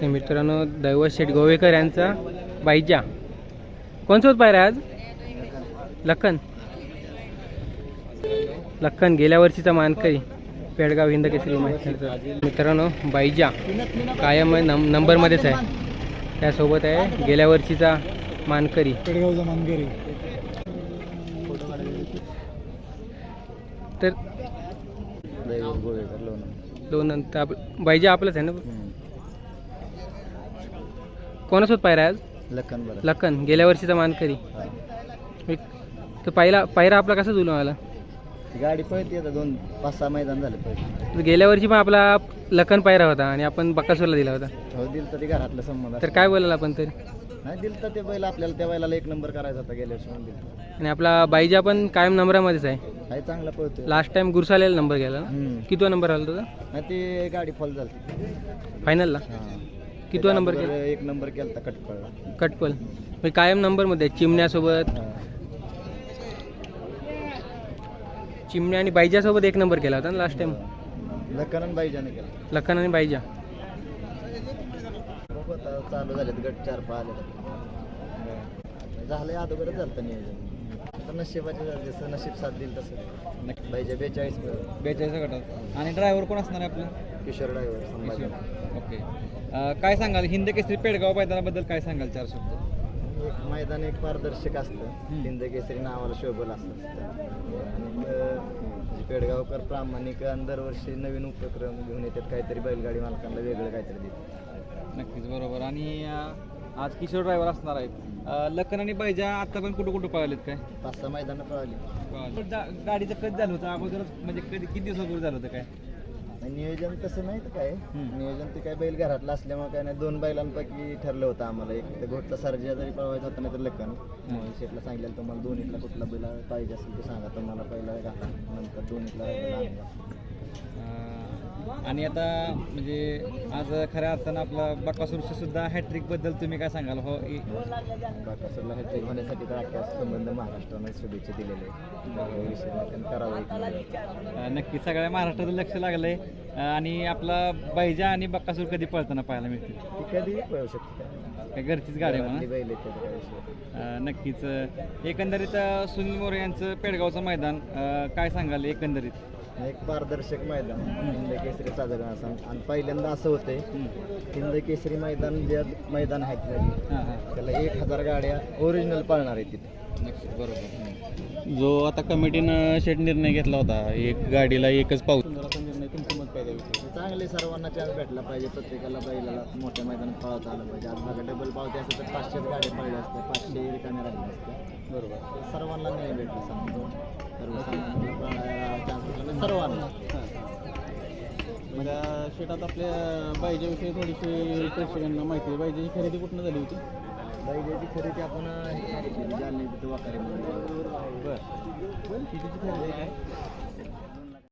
तर मित्रांनो दैवत शेठ गोवेकर यांचा बाईजा. कोणसोबत पायरा आज? लखन. लखन गेल्या वर्षीचा मानकरी पेडगाव हिंद केसरी मित्रांनो बाईजा कायम नम नंबरमध्येच आहे. त्यासोबत आहे गेल्या वर्षीचा मानकरी. पेडगावचा मानकरी. तर दोन नंतर आप बाईजा आपलंच आहे ना? कोणासोबत पायरा आज? लखन बरं. लखन गेल्या वर्षीचा मानकरी. एक- तर पहिला पायरा आपला कसा जुलून आला? गाडी पळते आता दोन पाच सहा मैदान झाले पळते. तर गेल्या वर्षी पण आपला लखन पायरा होता आणि आपण बकासूरला दिला होता. हो दिल तर ते घरातलं संबंध तर काय बोलाल आपण तरी? नाही दिल तर ते बैल आपल्याला त्या बैलाला एक नंबर करायचा होता गेल्या वर्षी म्हणून दिलं आणि आपला बाईजा पण कायम नंबरामध्येच आहे. आहे चांगला पळतोय. लास्ट टाइम गुरसालेला नंबर गेला ना? हम्म. कितवा नंबर आला तुझा नाही ते गाडी फॉल झाली फायनलला कितवा नंबर अगोदर केला? एक नंबर केला कट पडला कटपल. म्हणजे कायम नंबरमध्ये आहे. चिमण्यासोबत चिमण्या आणि बाईजासोबत एक नंबर केला होता ना लास्ट टाइम लखन आणि बाईजाने केला. लखन आणि बाईजा. बघू आता चालू झालेत गट चार पाहिले झालंय अगोदरच झालं नियोजन. नशिबाचे जसं नशीब साथ देईल तसं बाईजा बेचाळीस बेचाळीस गटात. आणि ड्रायव्हर कोण असणार आहे आपलं? किशोर ड्रायव्हर संभाजी. ओके. अं, काय सांगाल? हिंद केसरी पेडगाव मैदानाबद्दल काय सांगाल चार शब्द? एक मैदान एक पारदर्शक असतं. हिंद केसरी नावाला शोभल असतं. आणि अं, पेडगावकर प्रामाणिक आणि दरवर्षी नवीन उपक्रम घेऊन येतात काहीतरी बैलगाडी मालकांना वेगळं काहीतरी देतात. नक्कीच बरोबर. आणि अं, आज किशोर ड्रायव्हर असणार आहेत. लखन आणि बैजा आता पण कुठं कुठं पळालेत काय? पाच सहा मैदानं पळाली. गाडीचं कधी झालं होतं? अगोदरच म्हणजे कधी किती दिवसापूर्वी झालं होतं काय? नियोजन तसं नाही तर काय. नियोजन ते काय बैल घरातलं असल्यामुळे काय नाही. दोन बैलांपैकी ठरलं होतं आम्हाला. एक तर घोटचा सर्जा जरी पळवायचा होता नाही तर लक्कन शेटला सांगितलं तुम्हाला दोन्हीतला कुठला बैल पाहिजे असेल ते सांगा. तुम्हाला पहिला घाला. नंतर दोन्हीतला आणि आता म्हणजे आज खऱ्या अर्थानं आपला बकासूरचं सुद्धा हॅट्रिकबद्दल तुम्ही काय सांगाल? हो बाकासुरला हॅट्रिक होण्यासाठी तर अख्ख्या संबंध महाराष्ट्राने शुभेच्छा दिलेले आहे नक्की सगळ्या महाराष्ट्राचं लक्ष लागलंय. अं, आणि आपला बैजा आणि बक्कासूर कधी पळताना पाहायला मिळतील? ती कधीही पळू शकते? काय घरचीच गाडी आहे म्हणा. नक्कीच. एकंदरीत सुनील मोरे यांचं पेडगावचं मैदान काय सांगाल एकंदरीत? एक पारदर्शक मैदान हिंद केसरी साजरा असं आणि पहिल्यांदा असं होतंय हिंद केसरी मैदान जे मैदान आहेत त्याला एक हजार गाड्या ओरिजिनल पाळणार आहेत तिथे. बरोबर. जो आता कमिटीनं शेट निर्णय घेतला होता एक गाडीला एकच पाऊस. निर्णय तुमचं मत पाहिजे चांगले सर्वांना चान्स भेटला पाहिजे प्रत्येकाला बैलाला मोठ्या मैदानात पळवता आलं पाहिजे. आज बघा डबल पावते असते तर पाचशेच गाड्या पळल्या असत्या पाचशे रिकामे राहिले असते बरोबर. सर्वांना न्याय भेटला पळायला सर्वांना. म्हणजे शेतात आपल्या बाईच्याविषयी थोडीशी प्रेक्षकांना माहिती आहे. बाईची खरेदी कुठनं झाली होती? बैलाची खरेदी आपण हे तिथं वाकारे म्हणून. बरं. कितीची खरेदी आहे?